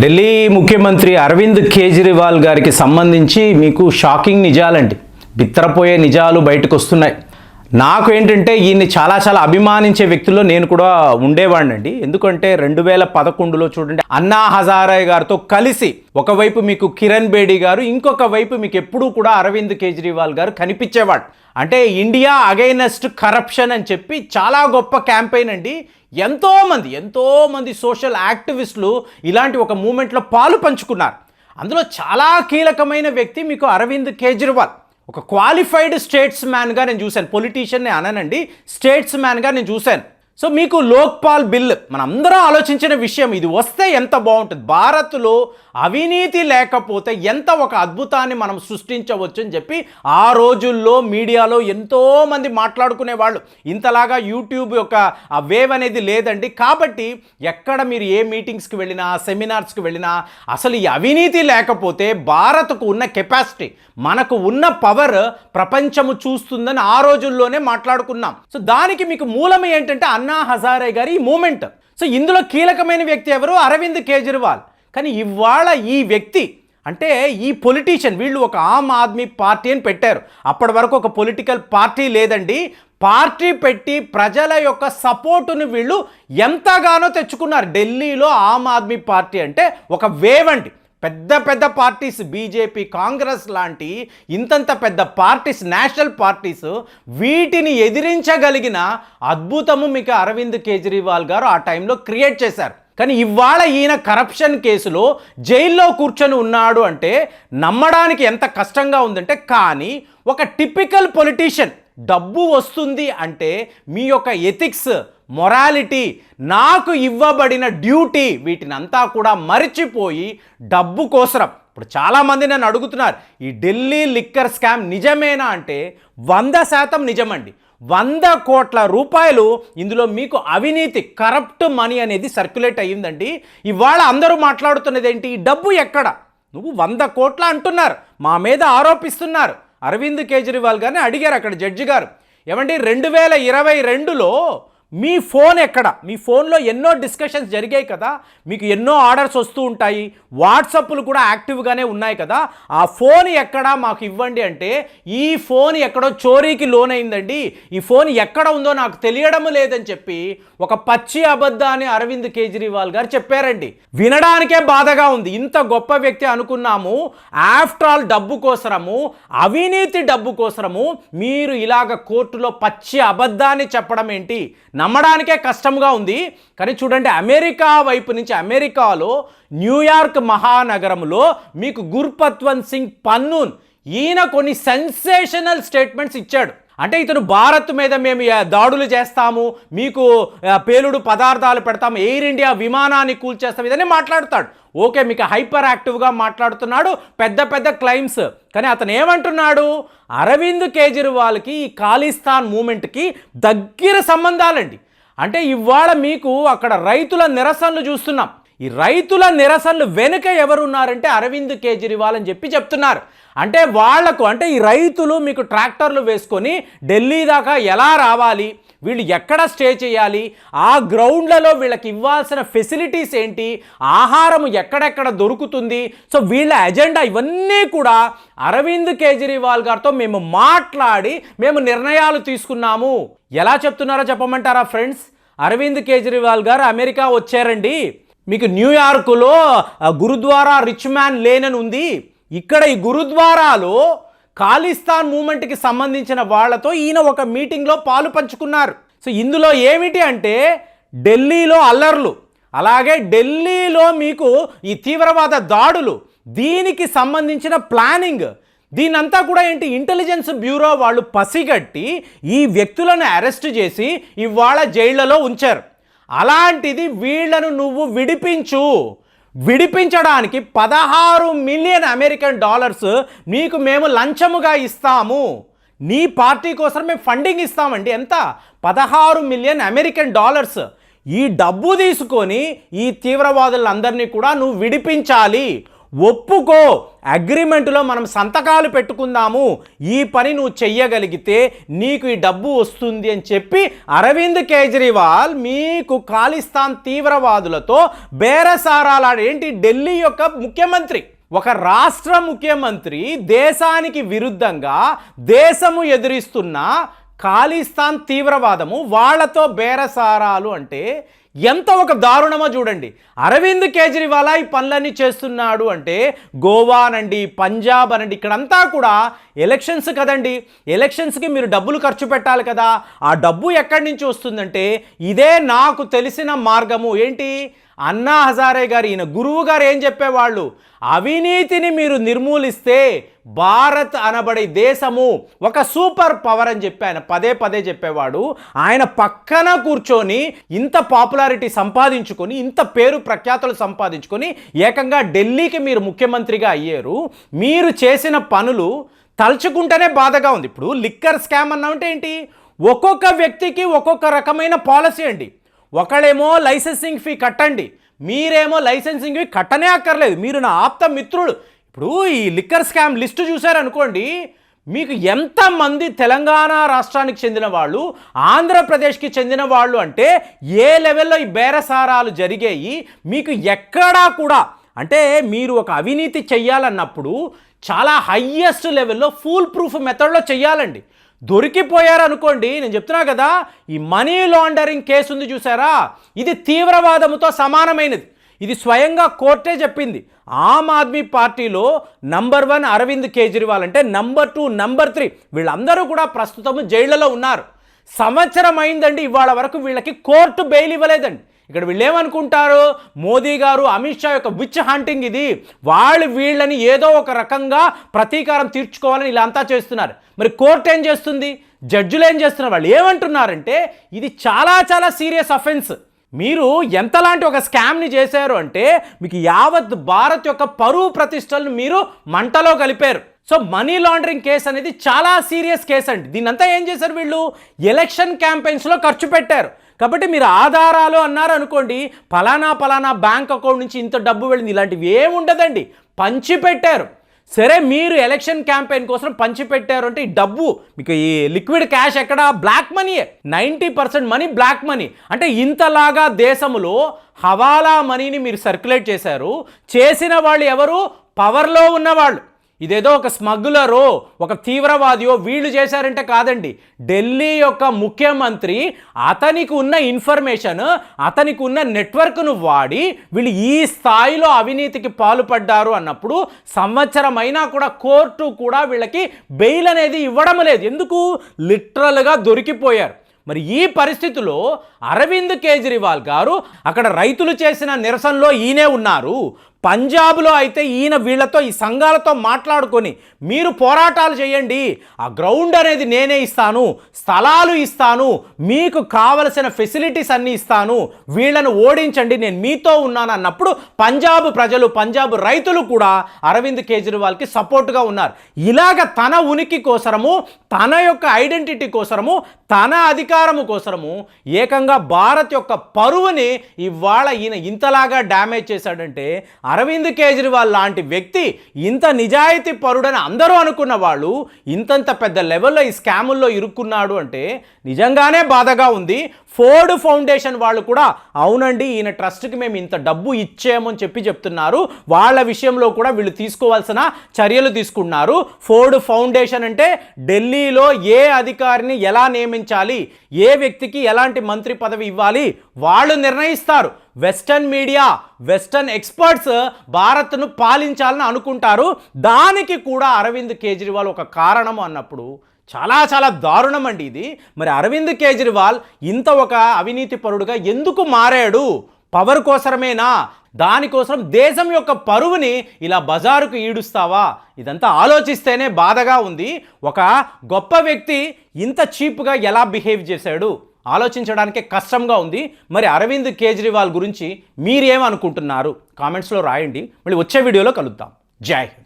ఢిల్లీ ముఖ్యమంత్రి అరవింద్ కేజ్రీవాల్ గారికి సంబంధించి మీకు షాకింగ్ నిజాలండి. బిత్తరపోయే నిజాలు బయటకు వస్తున్నాయి నాకు ఏంటంటే ఈయన్ని చాలా చాలా అభిమానించే వ్యక్తుల్లో నేను కూడా ఉండేవాడినండి. ఎందుకంటే రెండు వేల పదకొండులో చూడండి అన్నా హజారాయ్ గారితో కలిసి ఒకవైపు మీకు కిరణ్ బేడి గారు ఇంకొక వైపు మీకు ఎప్పుడూ కూడా అరవింద్ కేజ్రీవాల్ గారు కనిపించేవాడు. అంటే ఇండియా అగైనెస్ట్ కరప్షన్ అని చెప్పి చాలా గొప్ప క్యాంపెయిన్ అండి. ఎంతోమంది ఎంతోమంది సోషల్ యాక్టివిస్టులు ఇలాంటి ఒక మూమెంట్లో పాలు పంచుకున్నారు. అందులో చాలా కీలకమైన వ్యక్తి మీకు అరవింద్ కేజ్రీవాల్. ఒక క్వాలిఫైడ్ స్టేట్స్ మ్యాన్గా నేను చూశాను. పొలిటీషియన్ని అననండి. స్టేట్స్ మ్యాన్గా నేను చూశాను. సో మీకు లోక్పాల్ బిల్ మనందరం ఆలోచించిన విషయం ఇది వస్తే ఎంత బాగుంటుంది. భారత్లో అవినీతి లేకపోతే ఎంత ఒక అద్భుతాన్ని మనం సృష్టించవచ్చు అని చెప్పి ఆ రోజుల్లో మీడియాలో ఎంతోమంది మాట్లాడుకునే వాళ్ళు. ఇంతలాగా యూట్యూబ్ యొక్క ఆ వేవ్ అనేది లేదండి. కాబట్టి ఎక్కడ మీరు ఏ మీటింగ్స్కి వెళ్ళినా సెమినార్స్కి వెళ్ళినా అసలు ఈ అవినీతి లేకపోతే భారత్కు ఉన్న కెపాసిటీ మనకు ఉన్న పవర్ ప్రపంచము చూస్తుందని ఆ రోజుల్లోనే మాట్లాడుకున్నాం. సో దానికి మీకు మూలం ఏంటంటే అన్నా హజారే గారి ఈ మూమెంట్. సో ఇందులో కీలకమైన వ్యక్తి ఎవరు? అరవింద్ కేజ్రీవాల్. కానీ ఇవాళ ఈ వ్యక్తి అంటే ఈ పొలిటీషియన్ వీళ్ళు ఒక ఆమ్ ఆద్మీ పార్టీ అని పెట్టారు. అప్పటి వరకు ఒక పొలిటికల్ పార్టీ లేదండి. పార్టీ పెట్టి ప్రజల యొక్క సపోర్టును వీళ్ళు ఎంతగానో తెచ్చుకున్నారు. ఢిల్లీలో ఆమ్ ఆద్మీ పార్టీ అంటే ఒక వేవ్ అండి పెద్ద పెద్ద పార్టీస్ బీజేపీ కాంగ్రెస్ లాంటి ఇంతంత పెద్ద పార్టీస్ నేషనల్ పార్టీస్ వీటిని ఎదిరించగలిగిన అద్భుతము మీకు అరవింద్ కేజ్రీవాల్ గారు ఆ టైంలో క్రియేట్ చేశారు. కానీ ఇవాళ ఈయన కరప్షన్ కేసులో జైల్లో కూర్చొని ఉన్నాడు అంటే నమ్మడానికి ఎంత కష్టంగా ఉందంటే కానీ ఒక టిపికల్ పొలిటీషియన్ డబ్బు వస్తుంది అంటే మీ యొక్క ఎథిక్స్ మొరాలిటీ నాకు ఇవ్వబడిన డ్యూటీ వీటిని అంతా కూడా మరిచిపోయి డబ్బు కోసరం. ఇప్పుడు చాలామంది నన్ను అడుగుతున్నారు ఈ ఢిల్లీ లిక్కర్ స్కామ్ నిజమేనా? అంటే వంద శాతం నిజమండి. వంద కోట్ల రూపాయలు ఇందులో మీకు అవినీతి కరప్ట్ మనీ అనేది సర్క్యులేట్ అయ్యిందండి. ఇవాళ అందరూ మాట్లాడుతున్నది ఏంటి ఈ డబ్బు ఎక్కడ? నువ్వు వంద కోట్ల అంటున్నారు మా మీద ఆరోపిస్తున్నారు. అరవింద్ కేజ్రీవాల్ గారిని అడిగారు అక్కడ జడ్జి గారు. ఏమండి రెండు వేల ఇరవై రెండులో మీ ఫోన్ ఎక్కడ? మీ ఫోన్లో ఎన్నో డిస్కషన్స్ జరిగాయి కదా? మీకు ఎన్నో ఆర్డర్స్ వస్తూ ఉంటాయి. వాట్సాప్లు కూడా యాక్టివ్గానే ఉన్నాయి కదా? ఆ ఫోన్ ఎక్కడ మాకు ఇవ్వండి అంటే ఈ ఫోన్ ఎక్కడో చోరీకి లోనైందండి. ఈ ఫోన్ ఎక్కడ ఉందో నాకు తెలియడం లేదని చెప్పి ఒక పచ్చి అబద్ధాన్ని అరవింద్ కేజ్రీవాల్ గారు చెప్పారండి. వినడానికే బాధగా ఉంది. ఇంత గొప్ప వ్యక్తి అనుకున్నాము. ఆఫ్టర్ ఆల్ డబ్బు కోసరము అవినీతి డబ్బు కోసరము మీరు ఇలాగ కోర్టులో పచ్చి అబద్ధాన్ని చెప్పడం ఏంటి నా నమ్మడానికే కష్టంగా ఉంది. కానీ చూడండి అమెరికా వైపు నుంచి అమెరికాలో న్యూయార్క్ మహానగరంలో మీకు గుర్పత్వంత్ సింగ్ పన్నూన్ ఈయన కొన్ని సెన్సేషనల్ స్టేట్మెంట్స్ ఇచ్చాడు. అంటే ఇతను భారత్ మీద మేము దాడులు చేస్తాము మీకు పేలుడు పదార్థాలు పెడతాము ఎయిర్ ఇండియా విమానాన్ని కూల్చేస్తాం ఇదని మాట్లాడుతాడు. ఓకే మీకు హైపర్ యాక్టివ్గా మాట్లాడుతున్నాడు పెద్ద పెద్ద క్లైమ్స్. కానీ అతను ఏమంటున్నాడు? అరవింద్ కేజ్రీవాల్కి ఈ ఖాళీస్థాన్ మూమెంట్కి దగ్గర సంబంధాలండి. అంటే ఇవాళ మీకు అక్కడ రైతుల నిరసనలు చూస్తున్నాం. ఈ రైతుల నిరసనలు వెనుక ఎవరున్నారంటే అరవింద్ కేజ్రీవాల్ అని చెప్పి చెప్తున్నారు. అంటే వాళ్ళకు అంటే ఈ రైతులు మీకు ట్రాక్టర్లు వేసుకొని ఢిల్లీ దాకా ఎలా రావాలి వీళ్ళు ఎక్కడ స్టే చేయాలి ఆ గ్రౌండ్లలో వీళ్ళకి ఇవ్వాల్సిన ఫెసిలిటీస్ ఏంటి ఆహారం ఎక్కడెక్కడ దొరుకుతుంది సో వీళ్ళ ఎజెండా ఇవన్నీ కూడా అరవింద్ కేజ్రీవాల్ గారితో మేము మాట్లాడి మేము నిర్ణయాలు తీసుకున్నాము. ఎలా చెప్తున్నారో చెప్పమంటారా ఫ్రెండ్స్? అరవింద్ కేజ్రీవాల్ గారు అమెరికా వచ్చారండి. మీకు న్యూయార్కులో గురుద్వారా రిచ్ మ్యాన్ లేనని ఉంది. ఇక్కడ ఈ గురుద్వారాలో ఖాళీస్థాన్ మూమెంట్కి సంబంధించిన వాళ్ళతో ఈయన ఒక మీటింగ్లో పాలు పంచుకున్నారు. సో ఇందులో ఏమిటి అంటే ఢిల్లీలో అల్లర్లు అలాగే ఢిల్లీలో మీకు ఈ తీవ్రవాద దాడులు దీనికి సంబంధించిన ప్లానింగ్ దీనంతా కూడా ఏంటి ఇంటెలిజెన్స్ బ్యూరో వాళ్ళు పసిగట్టి ఈ వ్యక్తులను అరెస్ట్ చేసి ఇవాళ జైళ్ళలో ఉంచారు. అలాంటిది వీళ్ళను నువ్వు విడిపించు. విడిపించడానికి పదహారు మిలియన్ అమెరికన్ డాలర్స్ మీకు మేము లంచముగా ఇస్తాము. నీ పార్టీ కోసం మేము ఫండింగ్ ఇస్తామండి. ఎంత? పదహారు మిలియన్ అమెరికన్ డాలర్స్. ఈ డబ్బు తీసుకొని ఈ తీవ్రవాదులందరినీ కూడా నువ్వు విడిపించాలి. ఒప్పుకో. అగ్రిమెంట్లో మనం సంతకాలు పెట్టుకుందాము. ఈ పని నువ్వు చెయ్యగలిగితే నీకు ఈ డబ్బు వస్తుంది అని చెప్పి అరవింద్ కేజ్రీవాల్ మీకు ఖాళిస్తాన్ తీవ్రవాదులతో బేరసారాలాడు ఏంటి? ఢిల్లీ యొక్క ముఖ్యమంత్రి. ఒక రాష్ట్ర ముఖ్యమంత్రి దేశానికి విరుద్ధంగా దేశము ఎదురిస్తున్న ఖాళిస్తాన్ తీవ్రవాదము వాళ్ళతో బేరసారాలు అంటే ఎంత ఒక దారుణమో చూడండి. అరవింద్ కేజ్రీవాల్ ఈ పనులన్నీ చేస్తున్నాడు అంటే గోవా అనండి పంజాబ్ అనండి ఇక్కడంతా కూడా ఎలక్షన్స్ కదండి. ఎలక్షన్స్కి మీరు డబ్బులు ఖర్చు పెట్టాలి కదా. ఆ డబ్బు ఎక్కడి నుంచి వస్తుందంటే ఇదే నాకు తెలిసిన మార్గము. ఏంటి? అన్నా హజారే గారు ఈయన గురువు గారు ఏం చెప్పేవాళ్ళు? అవినీతిని మీరు నిర్మూలిస్తే భారత్ అనబడే దేశము ఒక సూపర్ పవర్ అని చెప్పి ఆయన పదే పదే చెప్పేవాడు. ఆయన పక్కన కూర్చొని ఇంత పాపులారిటీ సంపాదించుకొని ఇంత పేరు ప్రఖ్యాతులు సంపాదించుకొని ఏకంగా ఢిల్లీకి మీరు ముఖ్యమంత్రిగా అయ్యారు. మీరు చేసిన పనులు తలుచుకుంటేనే బాధగా ఉంది. ఇప్పుడు లిక్కర్ స్కామ్ అన్నామంటే ఏంటి? ఒక్కొక్క వ్యక్తికి ఒక్కొక్క రకమైన పాలసీ అండి. ఒకళ్ళేమో లైసెన్సింగ్ ఫీ కట్టండి మీరేమో లైసెన్సింగ్ ఫీ కట్టనే అక్కర్లేదు. మీరు నా ఆప్త మిత్రుడు ఇప్పుడు ఈ లిక్కర్ స్కామ్ లిస్టు చూశారనుకోండి మీకు ఎంతమంది తెలంగాణ రాష్ట్రానికి చెందిన వాళ్ళు ఆంధ్రప్రదేశ్కి చెందిన వాళ్ళు అంటే ఏ లెవెల్లో ఈ బేరసారాలు జరిగాయి మీకు ఎక్కడా కూడా అంటే మీరు ఒక అవినీతి చెయ్యాలన్నప్పుడు చాలా హయ్యెస్ట్ లెవెల్లో ఫూల్ ప్రూఫ్ మెథడ్లో చెయ్యాలండి. దొరికిపోయారు అనుకోండి నేను చెప్తున్నా కదా ఈ మనీ లాండరింగ్ కేసు ఉంది చూసారా? ఇది తీవ్రవాదముతో సమానమైనది. ఇది స్వయంగా కోర్టే చెప్పింది. ఆమ్ ఆద్మీ పార్టీలో నంబర్ వన్ అరవింద్ కేజ్రీవాల్ అంటే నంబర్ టూ నంబర్ త్రీ వీళ్ళందరూ కూడా ప్రస్తుతం జైళ్ళలో ఉన్నారు. సంవత్సరం అయిందండి ఇవాళ వరకు వీళ్ళకి కోర్టు బెయిల్ ఇవ్వలేదండి. ఇక్కడ వీళ్ళు ఏమనుకుంటారు మోదీ గారు అమిత్ షా యొక్క విచ్ హంటింగ్ ఇది. వాళ్ళు వీళ్ళని ఏదో ఒక రకంగా ప్రతీకారం తీర్చుకోవాలని ఇలా అంతా చేస్తున్నారు. మరి కోర్టు ఏం చేస్తుంది? జడ్జులు ఏం చేస్తున్నారు? వాళ్ళు ఏమంటున్నారంటే ఇది చాలా చాలా సీరియస్ అఫెన్స్. మీరు ఎంతలాంటి ఒక స్కామ్ని చేశారు అంటే మీకు యావత్ భారత్ యొక్క పరువు ప్రతిష్టలను మీరు మంటలో కలిపారు. సో మనీ లాండరింగ్ కేసు అనేది చాలా సీరియస్ కేసు అండి. దీనంతా ఏం చేశారు వీళ్ళు? ఎలక్షన్ క్యాంపెయిన్స్లో ఖర్చు పెట్టారు. కాబట్టి మీరు ఆధారాలు అన్నారు అనుకోండి ఫలానా ఫలానా బ్యాంక్ అకౌంట్ నుంచి ఇంత డబ్బు వెళ్ళింది. ఇలాంటివి ఏముండదండి. పంచి పెట్టారు. సరే మీరు ఎలక్షన్ క్యాంపెయిన్ కోసం పంచిపెట్టారు అంటే ఈ డబ్బు మీకు ఈ లిక్విడ్ క్యాష్ ఎక్కడ? Black money ninety percent money black money. అంటే ఇంతలాగా దేశంలో హవాలా మనీని మీరు సర్క్యులేట్ చేశారు. చేసిన వాళ్ళు ఎవరు? పవర్లో ఉన్నవాళ్ళు. ఇదేదో ఒక స్మగ్లరో ఒక తీవ్రవాదియో వీళ్ళు చేశారంటే కాదండి. ఢిల్లీ యొక్క ముఖ్యమంత్రి అతనికి ఉన్న ఇన్ఫర్మేషన్ అతనికి ఉన్న నెట్వర్క్ను వాడి వీళ్ళు ఈ స్థాయిలో అవినీతికి పాల్పడ్డారు అన్నప్పుడు సంవత్సరం అయినా కూడా కోర్టు కూడా వీళ్ళకి బెయిల్ అనేది ఇవ్వడం లేదు. ఎందుకు? లిటరల్గా దొరికిపోయారు. మరి ఈ పరిస్థితిలో అరవింద్ కేజ్రీవాల్ గారు అక్కడ రైతులు చేసిన నిరసనలో ఈయనే ఉన్నారు. పంజాబ్లో అయితే ఈయన వీళ్ళతో ఈ సంఘాలతో మాట్లాడుకొని మీరు పోరాటాలు చేయండి. ఆ గ్రౌండ్ అనేది నేనే ఇస్తాను. స్థలాలు ఇస్తాను. మీకు కావలసిన ఫెసిలిటీస్ అన్నీ ఇస్తాను. వీళ్ళను ఓడించండి. నేను మీతో ఉన్నాను అన్నప్పుడు పంజాబ్ ప్రజలు పంజాబ్ రైతులు కూడా అరవింద్ కేజ్రీవాల్కి సపోర్ట్గా ఉన్నారు. ఇలాగ తన ఉనికి కోసరము తన యొక్క ఐడెంటిటీ కోసరము తన అధికారము కోసరము ఏకంగా భారత్ యొక్క పరువుని ఇవాళ ఈయన ఇంతలాగా డ్యామేజ్ చేశాడంటే అరవింద్ కేజ్రీవాల్ లాంటి వ్యక్తి ఇంత నిజాయితీ పరుడని అందరూ అనుకున్న వాళ్ళు ఇంతంత పెద్ద లెవెల్లో ఈ స్కాముల్లో ఇరుక్కున్నాడు అంటే నిజంగానే బాధగా ఉంది. ఫోర్డ్ ఫౌండేషన్ వాళ్ళు కూడా అవునండి ఈయన ట్రస్ట్కి మేము ఇంత డబ్బు ఇచ్చేమని చెప్పి చెప్తున్నారు. వాళ్ళ విషయంలో కూడా వీళ్ళు తీసుకోవాల్సిన చర్యలు తీసుకున్నారు. ఫోర్డ్ ఫౌండేషన్ అంటే ఢిల్లీలో ఏ అధికారిని ఎలా నియమించాలి ఏ వ్యక్తికి ఎలాంటి మంత్రి పదవి ఇవ్వాలి వాళ్ళు నిర్ణయిస్తారు. వెస్టర్న్ మీడియా వెస్టర్న్ ఎక్స్పర్ట్స్ భారత్ను పాలించాలని అనుకుంటారు. దానికి కూడా అరవింద్ కేజ్రీవాల్ ఒక కారణం అన్నప్పుడు చాలా చాలా దారుణం అండి ఇది. మరి అరవింద్ కేజ్రీవాల్ ఇంత ఒక అవినీతి పరుడుగా ఎందుకు మారాడు? పవర్ కోసరమేనా? దానికోసం దేశం యొక్క పరువుని ఇలా బజారుకు ఈడుస్తావా? ఇదంతా ఆలోచిస్తేనే బాధగా ఉంది. ఒక గొప్ప వ్యక్తి ఇంత చీప్గా ఎలా బిహేవ్ చేశాడు? ఆలోచించడానికే కష్టంగా ఉంది. మరి అరవింద్ కేజ్రీవాల్ గురించి మీరేమనుకుంటున్నారు? కామెంట్స్లో రాయండి. మళ్ళీ వచ్చే వీడియోలో కలుద్దాం. జై హింద్.